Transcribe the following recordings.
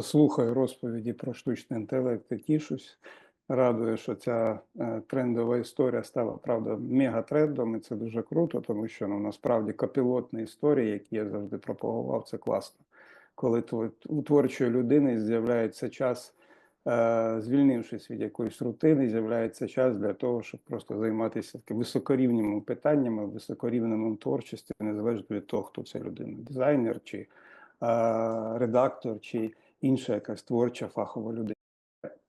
Слухаю розповіді про штучний інтелект і тішусь. Радує, що ця е, трендова історія стала правда мегатрендом, і це дуже круто, тому що ну насправді капілотні історії, які я завжди пропагував, це класно. Коли у творчої людини з'являється час, е, звільнившись від якоїсь рутини, з'являється час для того, щоб просто займатися такими високорівними питаннями, високорівневим творчості, незалежно від того, хто це людина, дизайнер чи е, редактор, чи інша якась творча фахова людина.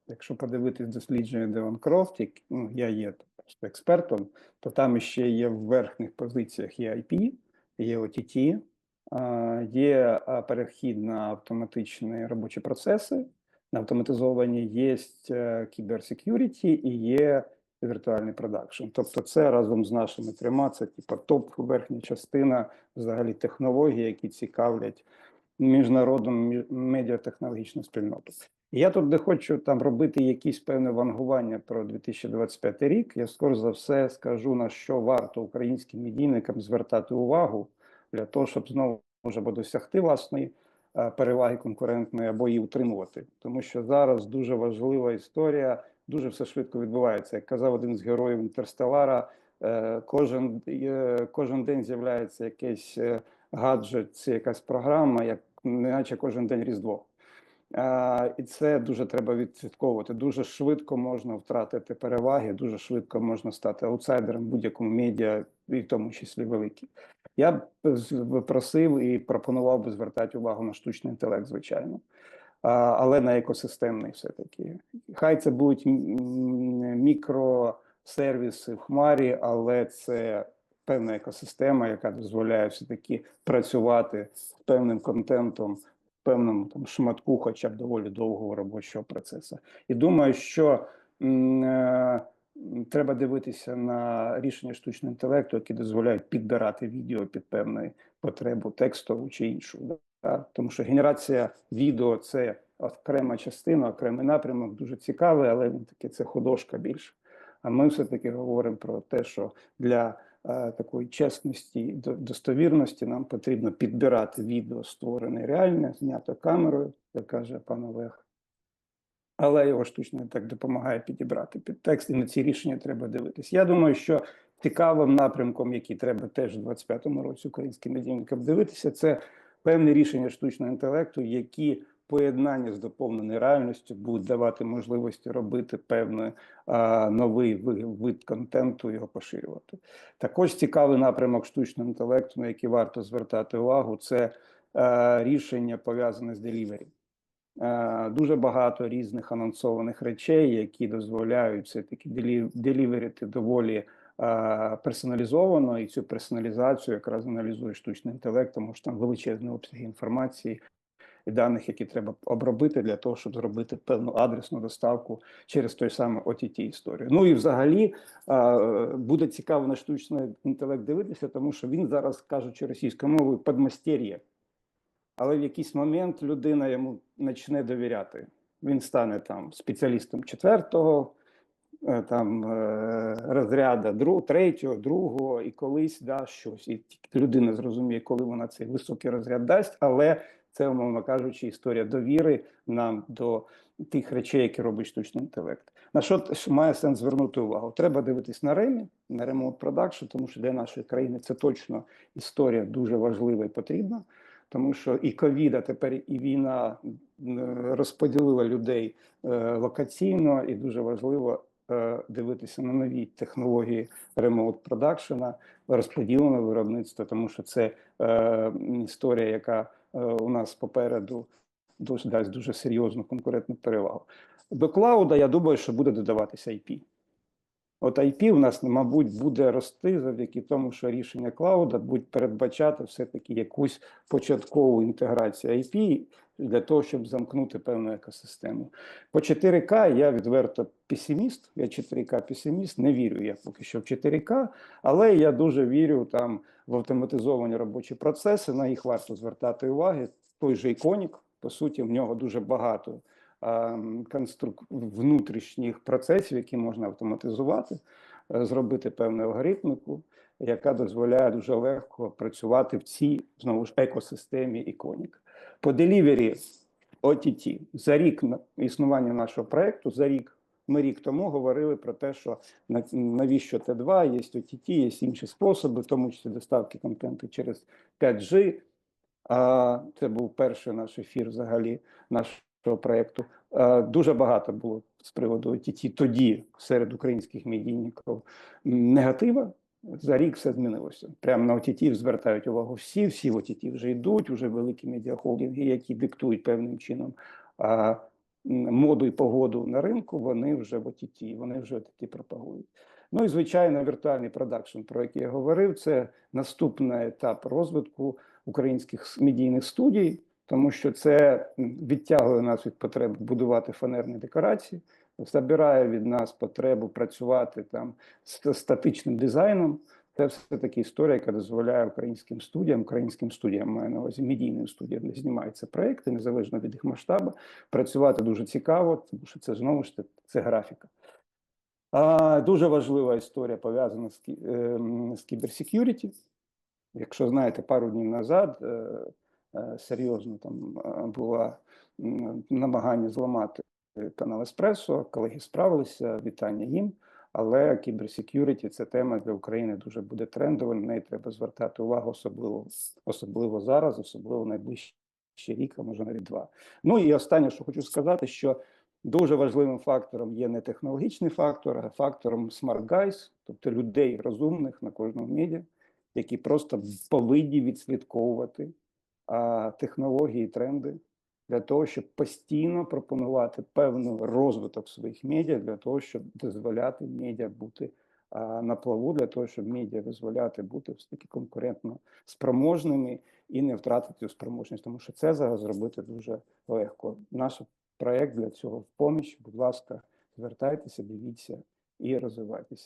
Якщо подивитись дослідження Девон Крофт, як, ну, я є просто експертом, то там ще є в верхніх позиціях є IP, є OTT, є перехід на автоматичні робочі процеси, на автоматизовані є кіберсекюріті і є віртуальний продакшн. Тобто це разом з нашими трьома, це типа топ верхня частина взагалі технологій, які цікавлять міжнародну мі- медіатехнологічну спільноту. Я тут не хочу там робити якісь певне вангування про 2025 рік. Я скоро за все скажу на що варто українським медійникам звертати увагу для того, щоб знову або досягти власної е, переваги конкурентної, або її утримувати. Тому що зараз дуже важлива історія, дуже все швидко відбувається. Як казав один з героїв Інтерстелара, е, кожен, е, кожен день з'являється якийсь гаджет, якась програма, як неначе кожен день Різдво. А, і це дуже треба відслідковувати. Дуже швидко можна втратити переваги, дуже швидко можна стати аутсайдером будь-якому медіа, і в тому числі великий. Я б просив і пропонував би звертати увагу на штучний інтелект, звичайно, а, але на екосистемний все-таки. Хай це будуть мікросервіси в хмарі, але це певна екосистема, яка дозволяє все-таки працювати з певним контентом певному там шматку, хоча б доволі довгого робочого процесу. І думаю, що е, треба дивитися на рішення штучного інтелекту, які дозволяють підбирати відео під певну потребу текстову чи іншу. Да? Тому що генерація відео це окрема частина, окремий напрямок, дуже цікавий, але він таки це художка більше. А ми все-таки говоримо про те, що для такої чесності достовірності нам потрібно підбирати відео, створене реальне, знято камерою, як каже пан Олег. Але його штучно так допомагає підібрати під текст, і на ці рішення треба дивитись. Я думаю, що цікавим напрямком, який треба теж у 25-му році українським медійникам дивитися, це певні рішення штучного інтелекту, які поєднання з доповненою реальністю будуть давати можливості робити певний а, новий вид контенту, його поширювати. Також цікавий напрямок штучного інтелекту, на який варто звертати увагу, це е, рішення пов'язане з делівері. Дуже багато різних анонсованих речей, які дозволяють все-таки деліверити доволі персоналізовано, і цю персоналізацію якраз аналізує штучний інтелект, тому що там величезні обсяги інформації і даних, які треба обробити для того, щоб зробити певну адресну доставку через той самий OTT історію. Ну і взагалі буде цікаво на штучний інтелект дивитися, тому що він зараз, кажучи російською мовою, подмастер'є. Але в якийсь момент людина йому почне довіряти. Він стане там спеціалістом четвертого, е, там е, розряду друг, третього, другого, і колись да щось. І людина зрозуміє, коли вона цей високий розряд дасть, але це, умовно кажучи, історія довіри нам до тих речей, які робить штучний інтелект. На що має сенс звернути увагу? Треба дивитись на ремі, на ремонт продакшн, тому що для нашої країни це точно історія дуже важлива і потрібна. Тому що і ковід, а тепер і війна розподілила людей е, локаційно, і дуже важливо е, дивитися на нові технології ремоут продакшена, розподілене виробництво, тому що це е, історія, яка е, у нас попереду дасть дуже серйозну конкурентну перевагу. До клауда я думаю, що буде додаватися IP. От IP у нас, мабуть, буде рости завдяки тому, що рішення клауда будуть передбачати все-таки якусь початкову інтеграцію IP для того, щоб замкнути певну екосистему. По 4К я відверто песиміст, я 4К песиміст, не вірю я поки що в 4К, але я дуже вірю там в автоматизовані робочі процеси, на їх варто звертати уваги. Той же іконік, по суті, в нього дуже багато конструк... внутрішніх процесів, які можна автоматизувати, е, зробити певну алгоритмику, яка дозволяє дуже легко працювати в цій знову ж екосистемі іконік. По делівері OTT. За рік існування нашого проекту, за рік, ми рік тому говорили про те, що на- навіщо Т2, є OTT, є інші способи, в тому числі доставки контенту через 5G. А це був перший наш ефір взагалі нашого проекту. Е, Дуже багато було з приводу OTT тоді серед українських медійників негатива. За рік все змінилося. Прямо на OTT звертають увагу всі, всі в OTT вже йдуть, вже великі медіахолдинги, які диктують певним чином а, моду і погоду на ринку, вони вже в OTT, вони вже OTT пропагують. Ну і звичайно, віртуальний продакшн, про який я говорив, це наступний етап розвитку українських медійних студій, тому що це відтягує нас від потреби будувати фанерні декорації, забирає від нас потребу працювати там з статичним дизайном. Це все таки історія, яка дозволяє українським студіям, українським студіям маю на увазі медійним студіям, де знімаються проекти, незалежно від їх масштабу, працювати дуже цікаво, тому що це знову ж таки це графіка. А, дуже важлива історія пов'язана з, ем, з кіберсекюріті. Якщо знаєте, пару днів назад е, серйозно там е, була намагання зламати канал Еспресо, колеги справилися, вітання їм. Але кіберсекюріті це тема для України дуже буде трендова. На неї треба звертати увагу, особливо особливо зараз, особливо найближчий рік, а може навіть два. Ну і останнє, що хочу сказати, що дуже важливим фактором є не технологічний фактор, а фактором smart guys, тобто людей розумних на кожному медіа, які просто повинні відслідковувати технології, тренди для того, щоб постійно пропонувати певний розвиток своїх медіа, для того, щоб дозволяти медіа бути на плаву, для того, щоб медіа дозволяти бути все таки конкурентно спроможними і не втратити цю спроможність, тому що це зараз зробити дуже легко. Наш проект для цього в поміч. Будь ласка, звертайтеся, дивіться і розвивайтеся.